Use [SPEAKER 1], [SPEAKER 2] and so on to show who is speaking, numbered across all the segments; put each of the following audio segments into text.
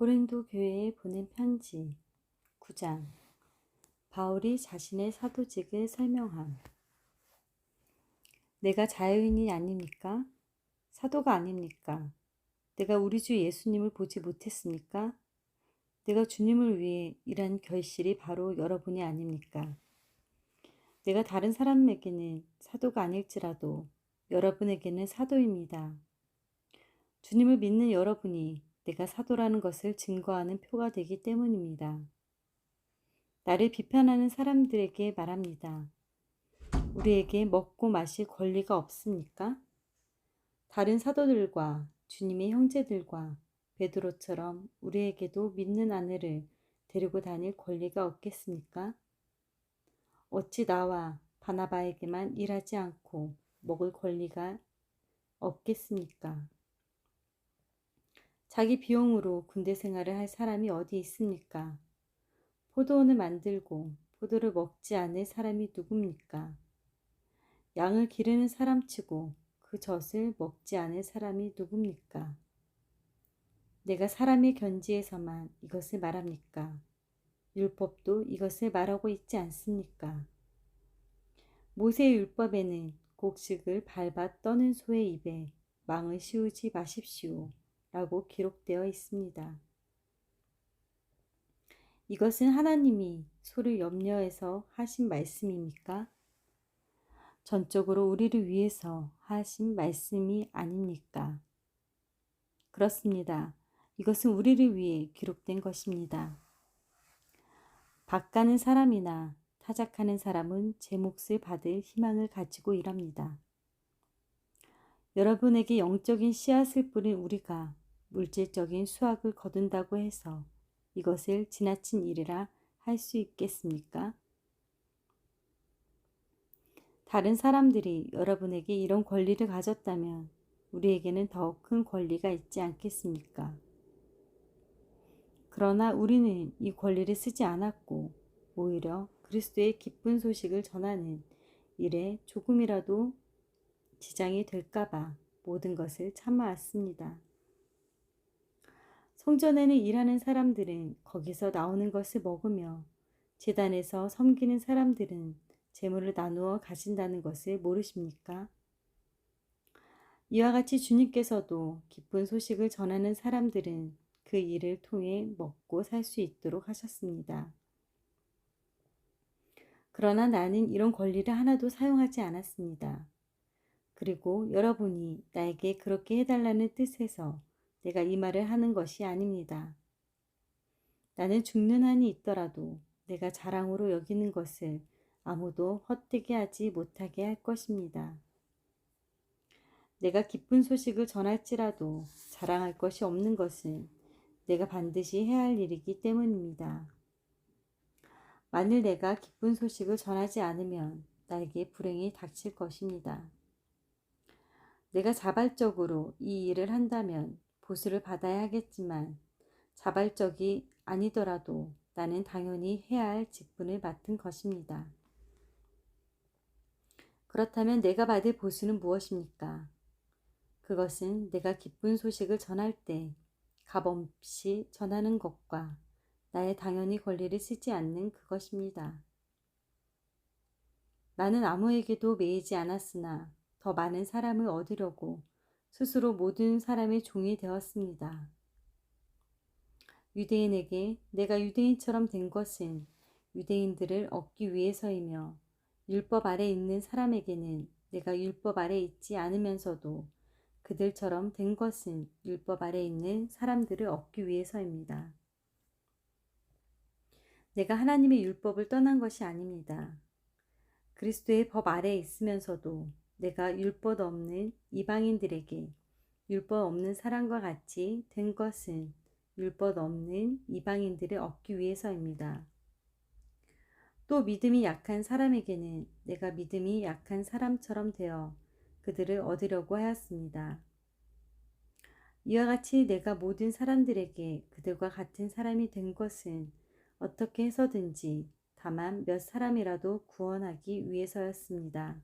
[SPEAKER 1] 고린도 교회에 보낸 편지 9장 바울이 자신의 사도직을 설명함 내가 자유인이 아닙니까? 사도가 아닙니까? 내가 우리 주 예수님을 보지 못했습니까? 내가 주님을 위해 일한 결실이 바로 여러분이 아닙니까? 내가 다른 사람에게는 사도가 아닐지라도 여러분에게는 사도입니다. 주님을 믿는 여러분이 내가 사도라는 것을 증거하는 표가 되기 때문입니다. 나를 비판하는 사람들에게 말합니다. 우리에게 먹고 마실 권리가 없습니까? 다른 사도들과 주님의 형제들과 베드로처럼 우리에게도 믿는 아내를 데리고 다닐 권리가 없겠습니까? 어찌 나와 바나바에게만 일하지 않고 먹을 권리가 없겠습니까? 자기 비용으로 군대 생활을 할 사람이 어디 있습니까? 포도원을 만들고 포도를 먹지 않을 사람이 누굽니까? 양을 기르는 사람치고 그 젖을 먹지 않을 사람이 누굽니까? 내가 사람의 견지에서만 이것을 말합니까? 율법도 이것을 말하고 있지 않습니까? 모세의 율법에는 곡식을 밟아 떠는 소의 입에 망을 씌우지 마십시오. 라고 기록되어 있습니다. 이것은 하나님이 소를 염려해서 하신 말씀입니까? 전적으로 우리를 위해서 하신 말씀이 아닙니까? 그렇습니다. 이것은 우리를 위해 기록된 것입니다. 박가는 사람이나 타작하는 사람은 제 몫을 받을 희망을 가지고 일합니다. 여러분에게 영적인 씨앗을 뿌린 우리가 물질적인 수확을 거둔다고 해서 이것을 지나친 일이라 할 수 있겠습니까? 다른 사람들이 여러분에게 이런 권리를 가졌다면 우리에게는 더 큰 권리가 있지 않겠습니까? 그러나 우리는 이 권리를 쓰지 않았고 오히려 그리스도의 기쁜 소식을 전하는 일에 조금이라도 지장이 될까봐 모든 것을 참아왔습니다. 성전에는 일하는 사람들은 거기서 나오는 것을 먹으며 재단에서 섬기는 사람들은 재물을 나누어 가진다는 것을 모르십니까? 이와 같이 주님께서도 기쁜 소식을 전하는 사람들은 그 일을 통해 먹고 살 수 있도록 하셨습니다. 그러나 나는 이런 권리를 하나도 사용하지 않았습니다. 그리고 여러분이 나에게 그렇게 해달라는 뜻에서 내가 이 말을 하는 것이 아닙니다. 나는 죽는 한이 있더라도 내가 자랑으로 여기는 것을 아무도 헛되게 하지 못하게 할 것입니다. 내가 기쁜 소식을 전할지라도 자랑할 것이 없는 것은 내가 반드시 해야 할 일이기 때문입니다. 만일 내가 기쁜 소식을 전하지 않으면 나에게 불행이 닥칠 것입니다. 내가 자발적으로 이 일을 한다면 보수를 받아야 하겠지만 자발적이 아니더라도 나는 당연히 해야 할 직분을 맡은 것입니다. 그렇다면 내가 받을 보수는 무엇입니까? 그것은 내가 기쁜 소식을 전할 때 값없이 전하는 것과 나의 당연히 권리를 쓰지 않는 그것입니다. 나는 아무에게도 매이지 않았으나 더 많은 사람을 얻으려고 스스로 모든 사람의 종이 되었습니다. 유대인에게 내가 유대인처럼 된 것은 유대인들을 얻기 위해서이며 율법 아래 있는 사람에게는 내가 율법 아래 있지 않으면서도 그들처럼 된 것은 율법 아래 있는 사람들을 얻기 위해서입니다. 내가 하나님의 율법을 떠난 것이 아닙니다. 그리스도의 법 아래 있으면서도 내가 율법 없는 이방인들에게 율법 없는 사람과 같이 된 것은 율법 없는 이방인들을 얻기 위해서입니다. 또 믿음이 약한 사람에게는 내가 믿음이 약한 사람처럼 되어 그들을 얻으려고 하였습니다. 이와 같이 내가 모든 사람들에게 그들과 같은 사람이 된 것은 어떻게 해서든지 다만 몇 사람이라도 구원하기 위해서였습니다.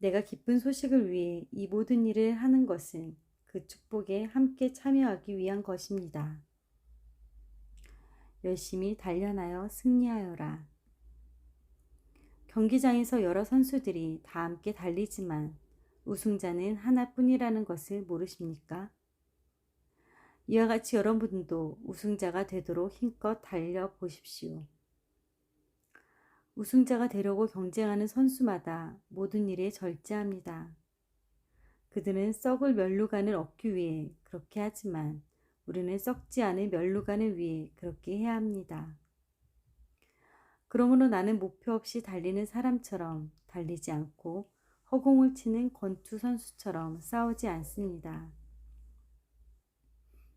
[SPEAKER 1] 내가 기쁜 소식을 위해 이 모든 일을 하는 것은 그 축복에 함께 참여하기 위한 것입니다. 열심히 단련하여 승리하여라. 경기장에서 여러 선수들이 다 함께 달리지만 우승자는 하나뿐이라는 것을 모르십니까? 이와 같이 여러분도 우승자가 되도록 힘껏 달려 보십시오. 우승자가 되려고 경쟁하는 선수마다 모든 일에 절제합니다. 그들은 썩을 멸루간을 얻기 위해 그렇게 하지만 우리는 썩지 않은 멸루간을 위해 그렇게 해야 합니다. 그러므로 나는 목표 없이 달리는 사람처럼 달리지 않고 허공을 치는 권투 선수처럼 싸우지 않습니다.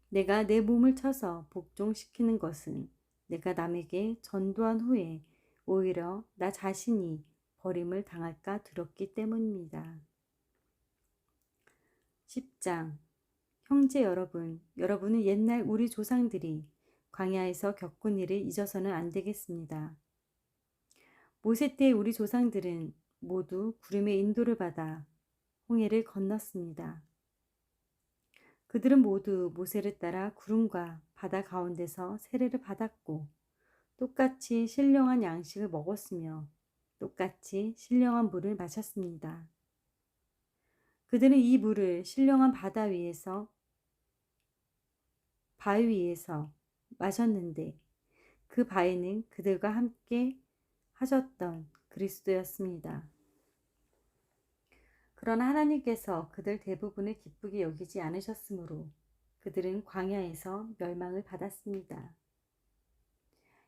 [SPEAKER 1] 내가 내 몸을 쳐서 복종시키는 것은 내가 남에게 전도한 후에 오히려 나 자신이 버림을 당할까 두렵기 때문입니다. 10장 형제 여러분, 여러분은 옛날 우리 조상들이 광야에서 겪은 일을 잊어서는 안 되겠습니다. 모세 때 우리 조상들은 모두 구름의 인도를 받아 홍해를 건넜습니다. 그들은 모두 모세를 따라 구름과 바다 가운데서 세례를 받았고 똑같이 신령한 양식을 먹었으며 똑같이 신령한 물을 마셨습니다. 그들은 이 물을 신령한 바다 위에서 바위 위에서 마셨는데 그 바위는 그들과 함께 하셨던 그리스도였습니다. 그러나 하나님께서 그들 대부분을 기쁘게 여기지 않으셨으므로 그들은 광야에서 멸망을 받았습니다.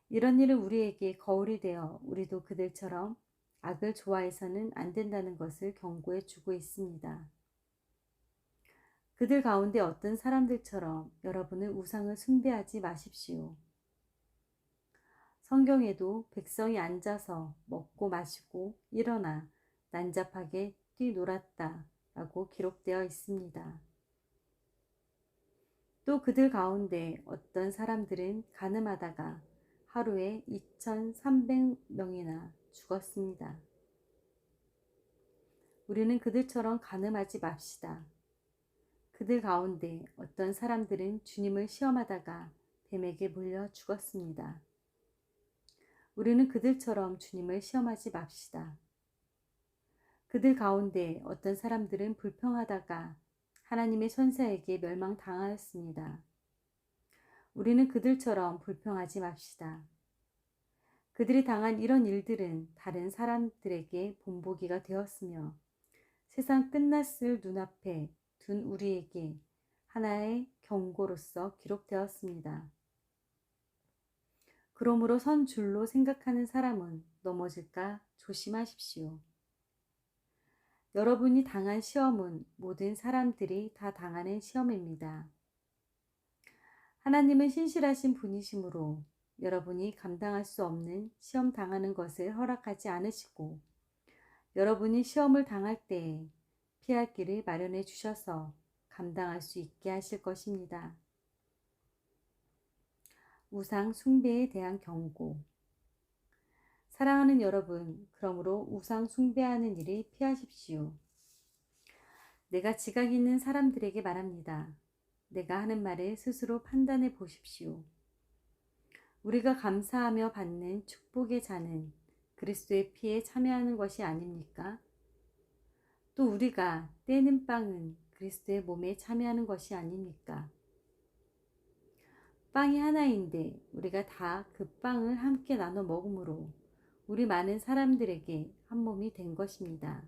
[SPEAKER 1] 이런 일은 우리에게 거울이 되어 우리도 그들처럼 악을 좋아해서는 안 된다는 것을 경고해 주고 있습니다. 그들 가운데 어떤 사람들처럼 여러분은 우상을 숭배하지 마십시오. 성경에도 백성이 앉아서 먹고 마시고 일어나 난잡하게 뛰놀았다 라고 기록되어 있습니다. 또 그들 가운데 어떤 사람들은 가늠하다가 하루에 2,300명이나 죽었습니다. 우리는 그들처럼 가늠하지 맙시다. 그들 가운데 어떤 사람들은 주님을 시험하다가 뱀에게 물려 죽었습니다. 우리는 그들처럼 주님을 시험하지 맙시다. 그들 가운데 어떤 사람들은 불평하다가 하나님의 천사에게 멸망당하였습니다. 우리는 그들처럼 불평하지 맙시다. 그들이 당한 이런 일들은 다른 사람들에게 본보기가 되었으며 세상 끝났을 눈앞에 둔 우리에게 하나의 경고로서 기록되었습니다. 그러므로 선 줄로 생각하는 사람은 넘어질까 조심하십시오. 여러분이 당한 시험은 모든 사람들이 다 당하는 시험입니다. 하나님은 신실하신 분이시므로 여러분이 감당할 수 없는 시험 당하는 것을 허락하지 않으시고 여러분이 시험을 당할 때에 피할 길을 마련해 주셔서 감당할 수 있게 하실 것입니다. 우상 숭배에 대한 경고. 사랑하는 여러분, 그러므로 우상 숭배하는 일을 피하십시오. 내가 지각 있는 사람들에게 말합니다. 내가 하는 말을 스스로 판단해 보십시오. 우리가 감사하며 받는 축복의 잔은 그리스도의 피에 참여하는 것이 아닙니까? 또 우리가 떼는 빵은 그리스도의 몸에 참여하는 것이 아닙니까? 빵이 하나인데 우리가 다 그 빵을 함께 나눠 먹으므로 우리 많은 사람들에게 한 몸이 된 것입니다.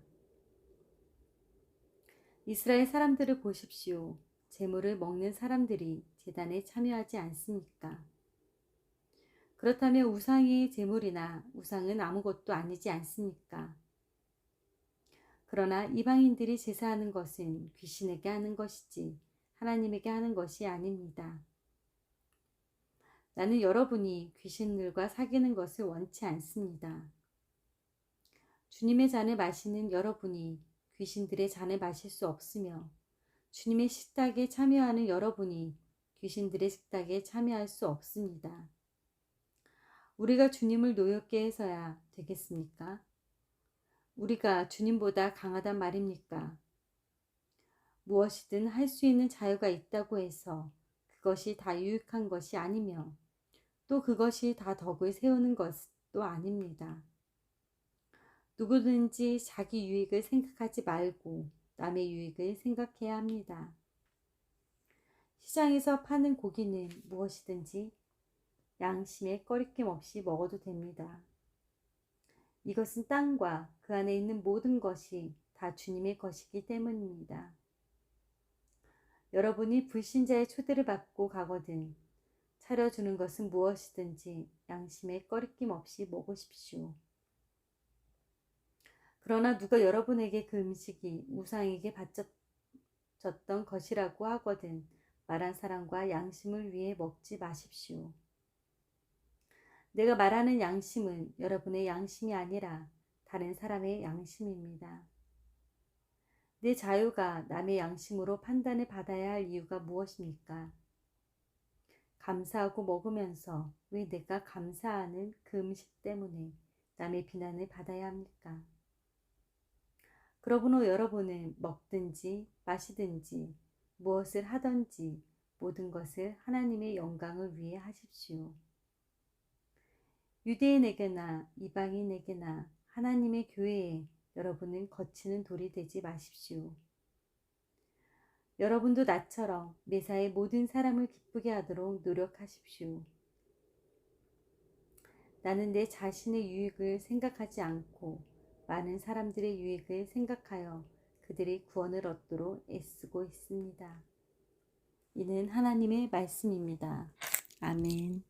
[SPEAKER 1] 이스라엘 사람들을 보십시오. 재물을 먹는 사람들이 재단에 참여하지 않습니까? 그렇다면 우상이 재물이나 우상은 아무것도 아니지 않습니까? 그러나 이방인들이 제사하는 것은 귀신에게 하는 것이지 하나님에게 하는 것이 아닙니다. 나는 여러분이 귀신들과 사귀는 것을 원치 않습니다. 주님의 잔을 마시는 여러분이 귀신들의 잔을 마실 수 없으며 주님의 식탁에 참여하는 여러분이 귀신들의 식탁에 참여할 수 없습니다. 우리가 주님을 노엽게 해서야 되겠습니까? 우리가 주님보다 강하단 말입니까? 무엇이든 할 수 있는 자유가 있다고 해서 그것이 다 유익한 것이 아니며 또 그것이 다 덕을 세우는 것도 아닙니다. 누구든지 자기 유익을 생각하지 말고 남의 유익을 생각해야 합니다. 시장에서 파는 고기는 무엇이든지 양심에 꺼리낌 없이 먹어도 됩니다. 이것은 땅과 그 안에 있는 모든 것이 다 주님의 것이기 때문입니다. 여러분이 불신자의 초대를 받고 가거든 차려주는 것은 무엇이든지 양심에 꺼리낌 없이 먹으십시오. 그러나 누가 여러분에게 그 음식이 우상에게 바쳤던 것이라고 하거든 말한 사람과 양심을 위해 먹지 마십시오. 내가 말하는 양심은 여러분의 양심이 아니라 다른 사람의 양심입니다. 내 자유가 남의 양심으로 판단을 받아야 할 이유가 무엇입니까? 감사하고 먹으면서 왜 내가 감사하는 그 음식 때문에 남의 비난을 받아야 합니까? 그러므로 여러분은 먹든지 마시든지 무엇을 하든지 모든 것을 하나님의 영광을 위해 하십시오. 유대인에게나 이방인에게나 하나님의 교회에 여러분은 거치는 돌이 되지 마십시오. 여러분도 나처럼 매사에 모든 사람을 기쁘게 하도록 노력하십시오. 나는 내 자신의 유익을 생각하지 않고 많은 사람들의 유익을 생각하여 그들의 구원을 얻도록 애쓰고 있습니다. 이는 하나님의 말씀입니다. 아멘.